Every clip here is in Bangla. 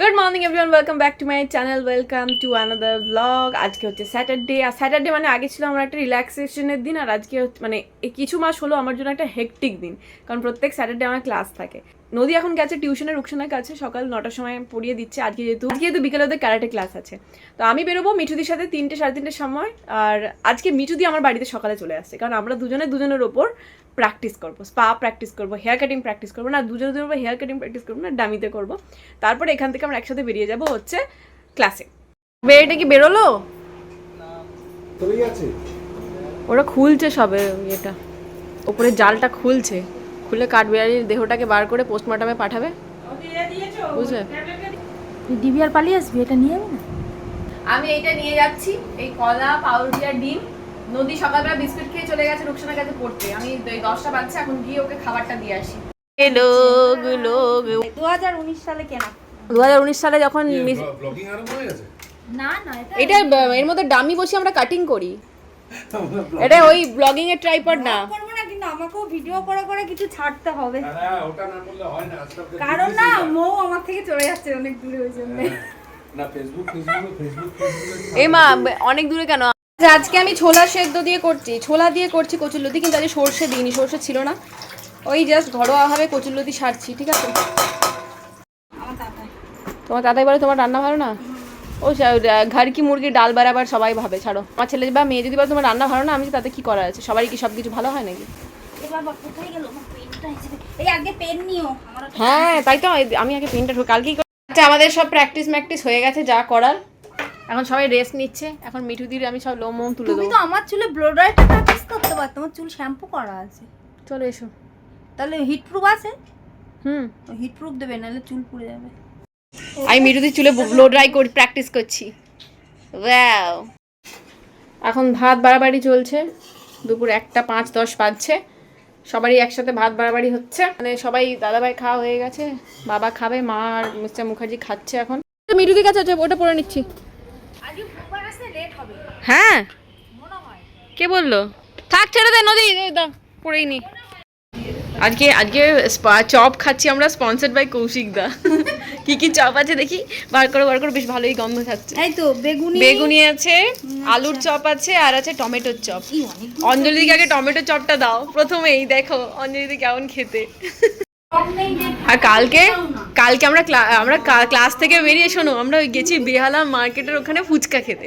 Good morning everyone welcome back to my channel welcome to another blog আজকে হচ্ছে স্যাটারডে আর স্যাটারডে মানে আগে ছিল আমার একটা রিল্যাক্সেশনের দিন, আর আজকে মানে কিছু মাস হলো আমার জন্য একটা হেকটিক দিন, কারণ প্রত্যেক স্যাটারডে আমার ক্লাস থাকে। নদী এখন গেছে টিউশনের রুকসানের কাছে সকাল নটার সময় পড়িয়ে দিচ্ছে। আজকে যেহেতু আজকে যেহেতু বিকেলে ওদের ক্যারাটে ক্লাস আছে। তো আমি বেরোবো মিঠুদির সাথে তিনটে সাড়ে তিনটের সময়। আর আজকে মিঠুদি আমার বাড়িতে সকালে চলে আসছে। কারণ আমরা দুজনে দুজনের ওপর প্র্যাকটিস করব। স্পা প্র্যাকটিস করব হেয়ার কাটিং প্র্যাকটিস করব। না দুজনে দুজনের উপর হেয়ার কাটিং প্র্যাকটিস করব না ডামিতে করব। তারপরে এখান থেকে আমরা একসাথে বেরিয়ে যাব হচ্ছে ক্লাসে বেরিটা কি বেরোলো? ওরা খুলছে সবে ইয়েটা। ওপরে জালটা খুলছে। খুলে কাঠবিড়ালির দেহটাকে বার করে পোস্টমর্টমে পাঠাবে? বুঝলে? ডিবি আর পালিয়ে আসবি এটা নিয়ে যাবি না? আমি এইটা নিয়ে যাচ্ছি এই কলা পাউরুটি আর ডিম। নদী সকালবেলা বিস্কুট খেয়ে চলে গেছে রুকসানের কাছে পড়তে। আমি এই দশটা বাজছে এখন গিয়ে ওকে খাবারটা দিয়ে আসি। লোক লোক দু হাজার উনিশ সালে কেনা। দু হাজার উনিশ সালে যখন মিস- ব্লগিং আরম্ভ হয়ে গেছে? না না এটা এটা এর মধ্যে ডামি বসে আমরা কাটিং করি। এটা ওই ব্লগিং এর ট্রাইপড না কিন্তু আমাকেও ভিডিও করে করে কিছু ছাড়তে হবে। হ্যাঁ ওটা না করলে হয় না কারণ না মৌ আমার থেকে চলে যাচ্ছে অনেক দূরে ওই জন্য। না ফেসবুক ফেসবুক ফেসবুক ফেসবুক মা অনেক দূরে কেন? আচ্ছা, আজকে আমি ছোলা সেদ্ধ দিয়ে করছি। ছোলা দিয়ে করছি কচুরলতি কিন্তু আজকে সর্ষে দিইনি সর্ষে ছিল না। ওই জাস্ট ঘরোয়াভাবে কচুরলতি সারছি ঠিক আছে? তোমার দাদাই বলে তোমার রান্না ভালো না? ও ঘর কি মুরগি ডাল বারাবার সবাই ভাবে ছাড়ো। আমার ছেলে বা মেয়ে যদি বলে তোমার রান্না ভালো না আমি তাতে কি করা আছে? সবারই কি সব কিছু ভালো হয় নাকি? বাবা কোথায় গেল আমার পেনটা হিসেবে এই আগে পেন নিও আমার হ্যাঁ তাই তো আমি আগে পেনটা কালকেই কর- আচ্ছা আমাদের সব প্র্যাকটিস ম্যাকটিস হয়ে গেছে যা করার। এখন সবাই রেস্ট নিচ্ছে এখন মিঠু মিঠুদির আমি সব লোম মোম তুলে তুমি দেবো। তো আমার চুলে ব্লো ড্রাইটা প্র্যাকটিস করতে পারো তোমার চুল শ্যাম্পু করা আছে। চলে এসো। তাহলে হিট প্রুফ আছে? হুম। হিট প্রুফ দেবে নাহলে চুল পুড়ে যাবে। আমি মিঠুদির চুলে ব্লো ড্রাই করি প্র্যাকটিস করছি। ওয়াও এখন ভাত বাড়াবাড়ি চলছে দুপুর একটা পাঁচ দশ বাজছে। সবারই একসাথে ভাত বাড়াবাড়ি হচ্ছে। মানে সবাই দাদাভাই খাওয়া হয়ে গেছে বাবা খাবে মা আর মিস্টার মুখার্জি খাচ্ছে এখন। মিটুদি কাছে আছে ওটা পরে নিচ্ছি। হ্যাঁ। কে বলল? থাক ছেড়ে দে নদী এই দাও পড়েই নি। আজকে আজকে স্পা- চপ খাচ্ছি আমরা স্পন্সার্ড বাই কৌশিক দা। কি কি চপ আছে দেখি? বার করে বার করে বেশ ভালোই গন্ধ থাকছে। এই তো বেগুনি বেগুনি আছে আলুর চপ আছে আর আছে টমেটোর চপ। এই অনেক অঞ্জলিদিকে আগে টমেটো চপটা দাও প্রথমেই দেখো অঞ্জলিদি কেমন খেতে। আর কালকে কালকে আমরা আমরা ক্লাস থেকে বেরিয়ে শোনো আমরা ওই গেছি বেহালা মার্কেটের ওখানে ফুচকা খেতে।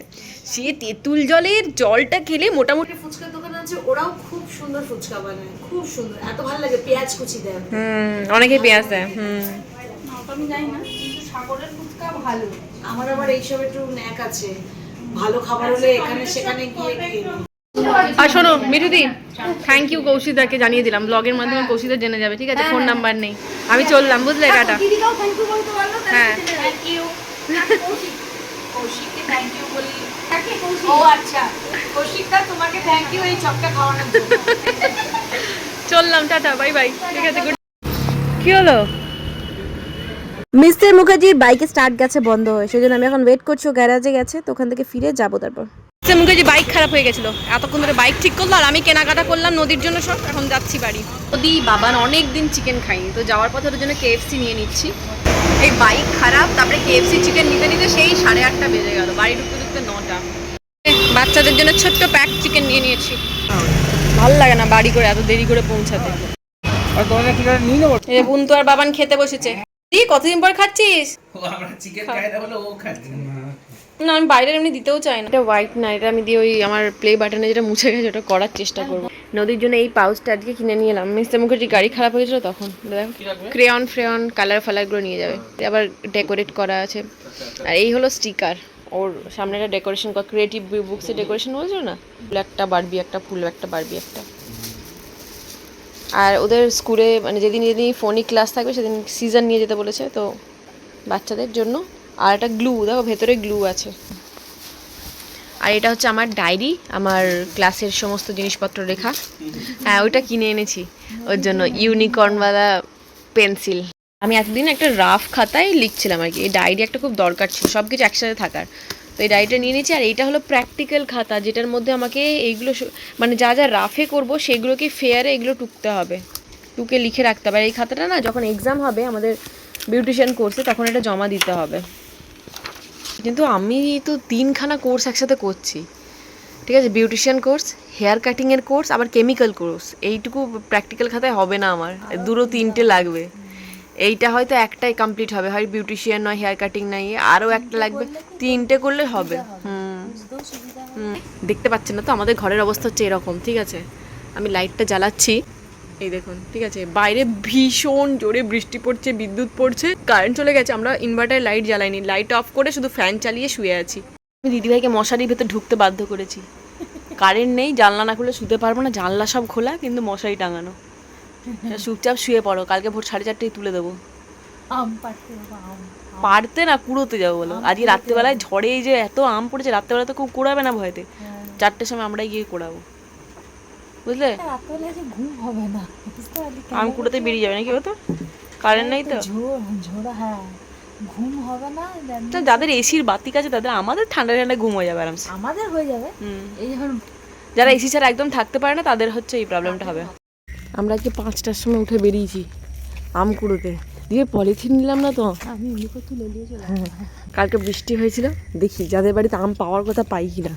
সে তেঁতুল জলের জলটা খেলে মোটামুটি ফুচকার দোকান আছে ওরাও খুব সুন্দর ফুচকা বানায় খুব সুন্দর। এত ভালো লাগে পেঁয়াজ কুচি দেয় হুম অনেকে পেঁয়াজ দেয় হুম। আমি জানি না কিন্তু সাগরের ফুচকা ভালো। আমার আবার এইসব একটু ন্যাক আছে। ভালো খাবার হলে এখানে সেখানে গিয়ে খেয়ে আর শোনো মিঠুদি থ্যাংক ইউ কৌশিদাকে জানিয়ে দিলাম। ব্লগের মাধ্যমে কৌশিদা জেনে যাবে ঠিক আছে? ফোন নাম্বার নেই। আমি চললাম বুঝলে কাটা দিদিকাও থ্যাংক ইউ হ্যাঁ। কৌশিককে থ্যাংক ইউ বলি। কৌশিক। ও আচ্ছা। কৌশিকদা তোমাকে থ্যাংক ইউ এই চপটা খাওয়ানোর জন্য। চললাম টাটা বাই বাই ঠিক আছে গুড কি হলো? মিস্টার মুখার্জির বাইকে স্টার্ট গেছে বন্ধ হয়ে। সেজন্য আমি এখন ওয়েট করছি ও গ্যারাজে গেছে তো ওখান থেকে ফিরে যাব তারপর। সে মুখে বাইক খারাপ হয়ে গেছিল। এতক্ষণ ধরে বাইক ঠিক করল আর আমি কেনাকাটা করলাম নদীর জন্য সব এখন যাচ্ছি বাড়ি। নদী বাবান অনেক দিন চিকেন খাইনি তো যাওয়ার পথে ওর জন্য কেএফসি নিয়ে নিচ্ছি। এই বাইক খারাপ তারপরে কেএফসি চিকেন নিতে নিতে সেই সাড়ে আটটা বেজে গেল বাড়ি ঢুকতে বাচ্চাদের জন্য ছোট্ট প্যাক চিকেন নিয়ে নিয়েছি। ভালো লাগে না বাড়ি করে এত দেরি করে পৌঁছাতে। যে বুনতু আর বাবান খেতে বসেছে। দি কতদিন পর খাচ্ছিস? আমরা চিকেন খাই না বলে ও খাচ্ছে না। আমি বাইরের এমনি দিতেও চাই না। এটা হোয়াইট না এটা আমি দিয়ে ওই আমার প্লে বাটনে যেটা মুছে গেছে ওটা করার চেষ্টা করব। নদীর জন্য এই পাউচটা আজকে কিনে নিয়ে এলাম। মিস্টার মুখার্জি গাড়ি খারাপ হয়েছিল তখন। দেখো ক্রেয়ন ফ্রেয়ন কালার ফালারগুলো নিয়ে যাবে। আবার ডেকোরেট করা আছে। আর এই হলো স্টিকার ওর সামনে একটা ডেকোরেশন করা ক্রিয়েটিভ বুকসে ডেকোরেশন বলছো না? একটা বারবি একটা ফুল একটা বারবি একটা। আর ওদের স্কুলে মানে যেদিন যেদিন ফোনিক ক্লাস থাকবে, সেদিন সিজন নিয়ে যেতে বলেছে, তো বাচ্চাদের জন্য। আর একটা গ্লু দেখো ভেতরে গ্লু আছে। আর এটা হচ্ছে আমার ডায়েরি আমার ক্লাসের সমস্ত জিনিসপত্র রেখা হ্যাঁ ওইটা কিনে এনেছি, ওর জন্য। ইউনিকর্নওয়ালা পেন্সিল আমি এতদিন একটা রাফ খাতায় লিখছিলাম আর কি। এই ডায়েরি একটা খুব দরকার ছিল সব কিছু একসাথে থাকার। তো এই ডায়েরিটা নিয়ে নিয়েছি আর এইটা হলো প্র্যাকটিক্যাল খাতা যেটার মধ্যে আমাকে এইগুলো মানে যা যা রাফে করব সেগুলোকে ফেয়ারে এগুলো টুকতে হবে। টুকে লিখে রাখতে হবে। আর এই খাতাটা না যখন এক্সাম হবে আমাদের বিউটিশিয়ান কোর্সে তখন এটা জমা দিতে হবে। কিন্তু আমি তো তিনখানা কোর্স একসাথে করছি। ঠিক আছে? বিউটিশিয়ান কোর্স হেয়ার কাটিংয়ের কোর্স আবার কেমিক্যাল কোর্স এইটুকু প্র্যাকটিক্যাল খাতায় হবে না আমার। দুটো তিনটে লাগবে। এইটা হয়তো একটাই কমপ্লিট হবে হয় বিউটিশিয়ান নয় হেয়ার কাটিং নয় আরও একটা লাগবে। তিনটে করলে হবে। হুম। হুম। দেখতে পাচ্ছেন না তো আমাদের ঘরের অবস্থা হচ্ছে এরকম ঠিক আছে? আমি লাইটটা জ্বালাচ্ছি। এই দেখুন ঠিক আছে? বাইরে ভীষণ জোরে বৃষ্টি পড়ছে বিদ্যুৎ পড়ছে কারেন্ট চলে গেছে আমরা ইনভার্টার লাইট জ্বালাইনি। লাইট অফ করে শুধু ফ্যান চালিয়ে শুয়ে আছি। আমি দিদিভাইকে মশারির ভেতর ঢুকতে বাধ্য করেছি। কারেন্ট নেই জানলা না খুলে শুতে পারব না জানলা সব খোলা কিন্তু মশারি টাঙানো। চুপচাপ শুয়ে পড়ো কালকে ভোর সাড়ে চারটেই তুলে দেবো। আম পাড়তে আম পারতে না কুড়োতে যাব বলো। আজকে রাত্রেবেলায় ঝড়ে এই যে এত আম পড়েছে রাত্রেবেলা তো খুব কুড়াবে না ভয়তে। চারটের সময় আমরাই গিয়ে কুড়াবো। বুঝলে? ঘুম হবে না আম কুড়োতে বেরিয়ে যাবে নাকি হতো কারেন্ট নেই তো? হ্যাঁ। ঘুম হবে না যাদের এসির বাতি কাছে তাদের আমাদের ঠান্ডা ঠান্ডা ঘুম হয়ে যাবে আরামসে। আমাদের হয়ে যাবে। এই যারা এসি ছাড়া একদম থাকতে পারে না তাদের হচ্ছে এই প্রবলেমটা হবে। আমরা আজকে পাঁচটার সময় উঠে বেরিয়েছি আম কুড়োতে। দিয়ে পলিথিন নিলাম না তো? চলে কালকে বৃষ্টি হয়েছিল দেখি যাদের বাড়িতে আম পাওয়ার কথা পাই কিনা।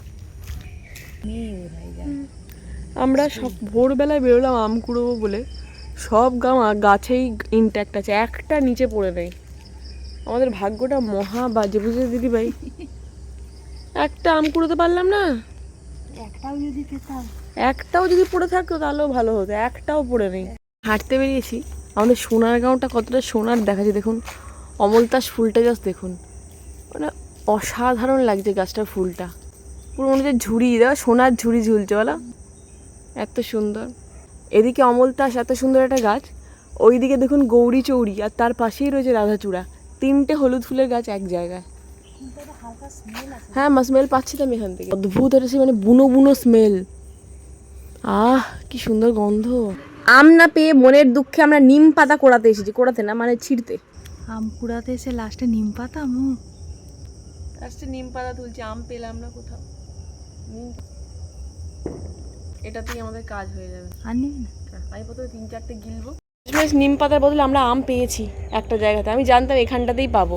আমরা সব ভোরবেলায় বেরোলাম আম কুড়োবো বলে। সব গাম গাছেই ইনট্যাক্ট আছে একটা নিচে পড়ে নেই। আমাদের ভাগ্যটা মহা বাজে বুঝলে দিদি ভাই একটা আম কুড়োতে পারলাম না? একটাও যদি পেতাম। একটাও যদি পড়ে থাকতো তাহলেও ভালো হতো একটাও পড়ে নেই। হাঁটতে বেরিয়েছি আমাদের সোনার গাঁওটা কতটা সোনার দেখাচ্ছে দেখুন অমলতাস ফুলটা জাস্ট দেখুন। মানে অসাধারণ লাগছে গাছটার ফুলটা। পুরো মনে হচ্ছে ঝুড়ি দেওয়া সোনার ঝুড়ি ঝুলছে বলো। এত সুন্দর। এদিকে অমলতাস এত সুন্দর একটা গাছ ওইদিকে দেখুন গৌরী চৌড়ি আর তার পাশেই রয়েছে রাধাচূড়া। তিনটে হলুদ ফুলের গাছ এক জায়গায়। হ্যাঁ মা স্মেল পাচ্ছি তো আমি এখান থেকে। অদ্ভুত একটা মানে বুনো বুনো স্মেল আহ কি সুন্দর গন্ধ। আম না পেয়ে মনের দুঃখে আমরা নিম পাতা কোড়াতে এসেছি। কোড়াতে না মানে ছিঁড়তে। আম কুড়াতে এসে লাস্টে নিম পাতা মু। লাস্টে নিম পাতা তুলছি আম পেলাম না কোথাও। এটাতেই আমাদের কাজ হয়ে যাবে। আর নিবি না। আমি প্রথমে তিন চারটে গিলবো। নিম পাতার বদলে আমরা আম পেয়েছি একটা জায়গাতে। আমি জানতাম এখানটাতেই পাবো।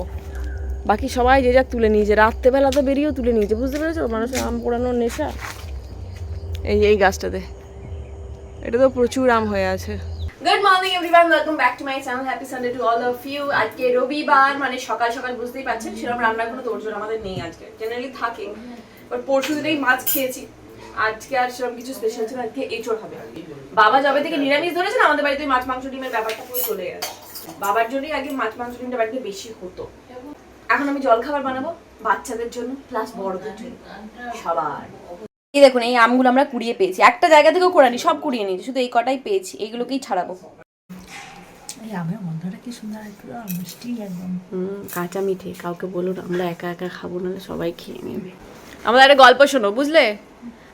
বাকি সবাই যে যাক তুলে নিয়েছে। রাত্রেবেলা তো বেরিয়েও তুলে নিয়েছে। বুঝতে পেরেছ? মানুষের আম পোড়ানোর নেশা। এই এই গাছটাতে। এটা তো প্রচুর আম হয়ে আছে। Good morning everyone welcome back to my channel happy Sunday to all of you আজকে রবিবার মানে সকাল সকাল বুঝতেই পারছেন, সেরকম রান্নার কোনো তোড়জোড় আমাদের নেই আজকে। জেনারেলি থাকে বাট পরশু দিনেই মাছ খেয়েছি। আজকে আর সেরকম কিছু স্পেশাল ছিল আজকে এঁচড় হবে। বাবা যবে থেকে নিরামিষ ধরেছেন, আমাদের বাড়িতে মাছ, মাংস, ডিমের ব্যাপারটা পুরো চলে গেছে। বাবার জন্যই আগে মাছ, মাংস, ডিমটা বাড়িতে বেশি হতো। এখন আমি জলখাবার বানাবো বাচ্চাদের জন্য প্লাস বড়দের জন্য। সবার। এই দেখুন এই আমগুলো আমরা কুড়িয়ে পেয়েছি। একটা জায়গা থেকেও কোড়ানি সব কুড়িয়ে নিয়েছি। শুধু এই কটাই পেয়েছি এইগুলোকেই ছাড়াবো। এই আমের গন্ধটা কি সুন্দর পুরো মিষ্টি একদম। হুম কাঁচা মিঠে কাউকে বলো না আমরা একা একা খাব না সবাই খেয়ে নেবে। আমাদের একটা গল্প শোনো বুঝলে?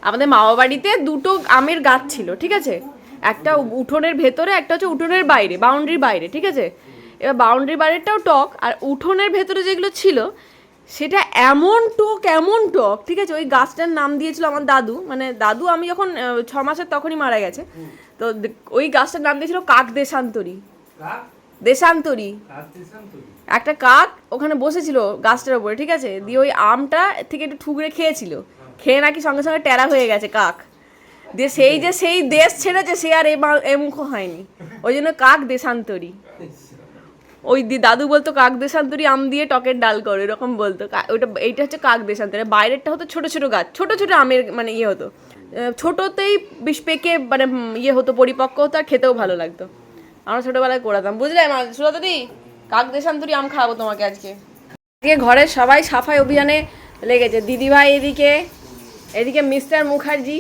আমাদের মামা বাড়িতে দুটো আমের গাছ ছিল ঠিক আছে? একটা উঠোনের ভেতরে একটা হচ্ছে উঠোনের বাইরে বাউন্ডারির বাইরে ঠিক আছে? এবার বাউন্ডারির বাইরেটাও টক আর উঠোনের ভেতরে যেগুলো ছিল সেটা এমন টক এমন টক ঠিক আছে? ওই গাছটার নাম দিয়েছিল আমার দাদু। মানে দাদু আমি যখন ছ মাসের তখনই মারা গেছে। তো ওই গাছটার নাম দিয়েছিল কাক দেশান্তরী। দেশান্তরী। একটা কাক ওখানে বসেছিল গাছটার উপরে ঠিক আছে? দিয়ে ওই আমটা থেকে একটু ঠুকরে খেয়েছিল। খেয়ে নাকি সঙ্গে সঙ্গে টেরা হয়ে গেছে কাক। দিয়ে সেই যে সেই দেশ ছেড়েছে সে আর এ মুখ হয়নি। ওই জন্য কাক দেশান্তরী। ওই দি- দাদু বলতো, কাক দেশান্তরী আম দিয়ে টকের ডাল করো। এরকম বলতো। ওইটা এইটা হচ্ছে কাক দেশান্তরী। বাইরেরটা হতো ছোটো ছোটো গাছ। ছোটো ছোটো আমের মানে ইয়ে হতো। ছোটোতেই বিষ পেকে মানে ইয়ে হতো, পরিপক্ক হতো, আর খেতেও ভালো লাগতো। আমরা ছোটোবেলায় করাতাম বুঝলে মা সুরত দি কাক দেশান্তরী আম খাওয়াবো তোমাকে আজকে। আজকে ঘরের সবাই সাফাই অভিযানে লেগেছে। দিদিভাই এদিকে এদিকে মিস্টার মুখার্জি,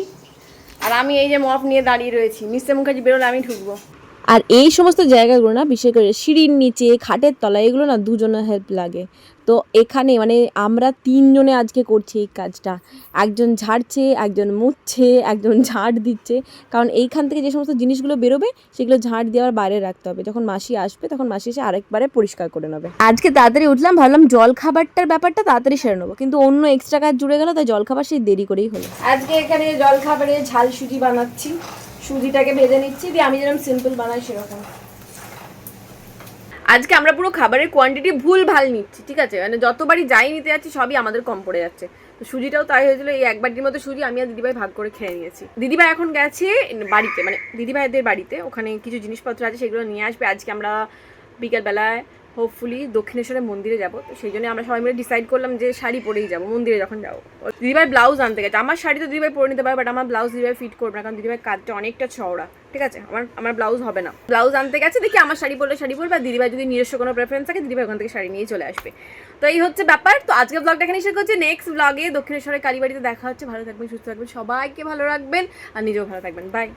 আর আমি এই যে মপ নিয়ে দাঁড়িয়ে রয়েছি। মিস্টার মুখার্জি বেরোলে আমি ঢুকবো। আর এই সমস্ত জায়গাগুলো না, বিশেষ করে সিঁড়ির নিচে, খাটের তলায়, এগুলো না দুজনের হেল্প লাগে। তো এখানে মানে আমরা তিনজনে আজকে করছি এই কাজটা। একজন ঝাড়ছে, একজন মুছছে, একজন ঝাড় দিচ্ছে। কারণ এইখান থেকে যে সমস্ত জিনিসগুলো বেরোবে, সেগুলো ঝাড় দিয়ে আবার বাইরে রাখতে হবে। যখন মাসি আসবে, তখন মাসি এসে আরেকবারে পরিষ্কার করে নেবে। আজকে তাড়াতাড়ি উঠলাম, ভাবলাম জল খাবারটার ব্যাপারটা তাড়াতাড়ি সেরে নেব। কিন্তু অন্য এক্সট্রা কাজ জুড়ে গেল, তাই জল খাবার সেই দেরি করেই হলো। আজকে এখানে জল খাবারে ঝাল সুজি বানাচ্ছি। সুজিটাকে ভেজে নিচ্ছি, দিয়ে আমি যেরকম সিম্পল বানাই সেরকম। আজকে আমরা পুরো খাবারের কোয়ান্টিটি ভুল ভালো নিচ্ছি, ঠিক আছে? মানে যতবারই যাই নিতে যাচ্ছি, সবই আমাদের কম পড়ে যাচ্ছে। তো সুজিটাও তাই হয়েছিল, এই এক বাটির মতো সুজি আমি আর দিদিভাই ভাগ করে খেয়ে নিয়েছি। দিদিভাই এখন গেছে বাড়িতে মানে দিদিভাইদের বাড়িতে। ওখানে কিছু জিনিসপত্র আছে, সেগুলো নিয়ে আসবে। আজকে আমরা বিকেলবেলায় হোপফুলি দক্ষিণেশ্বরের মন্দিরে যাব। তো সেই জন্য আমরা সবাই মিলে ডিসাইড করলাম যে শাড়ি পরেই যাব, মন্দিরে যখন যাব। দিদিভাই ব্লাউজ আনতে গেছে। আমার শাড়ি তো দিদিভাই পরে নিতে পারে বাট আমার ব্লাউজ দিদিভাই ফিট করবে না, কারণ দিদিভাই কাজটা অনেকটা চওড়া ঠিক আছে? আমার আমার ব্লাউজ হবে না। ব্লাউজ আনতে গেছে, দেখি আমার শাড়ি পরলে শাড়ি পরবে, আর দিদিভাই যদি নিজস্ব কোনো প্রেফারেন্স থাকে, দিদিভাই ওখান থেকে শাড়ি নিয়ে চলে আসবে। তো এই হচ্ছে ব্যাপার। তো আজকে ব্লগটা এখানে শেষ করছি। নেক্সট ব্লগে দক্ষিণেশ্বরের কালীবাড়িতে দেখা হচ্ছে। ভালো থাকবেন, সুস্থ থাকবেন, সবাইকে ভালো রাখবেন, আর নিজেও ভালো থাকবেন। বাই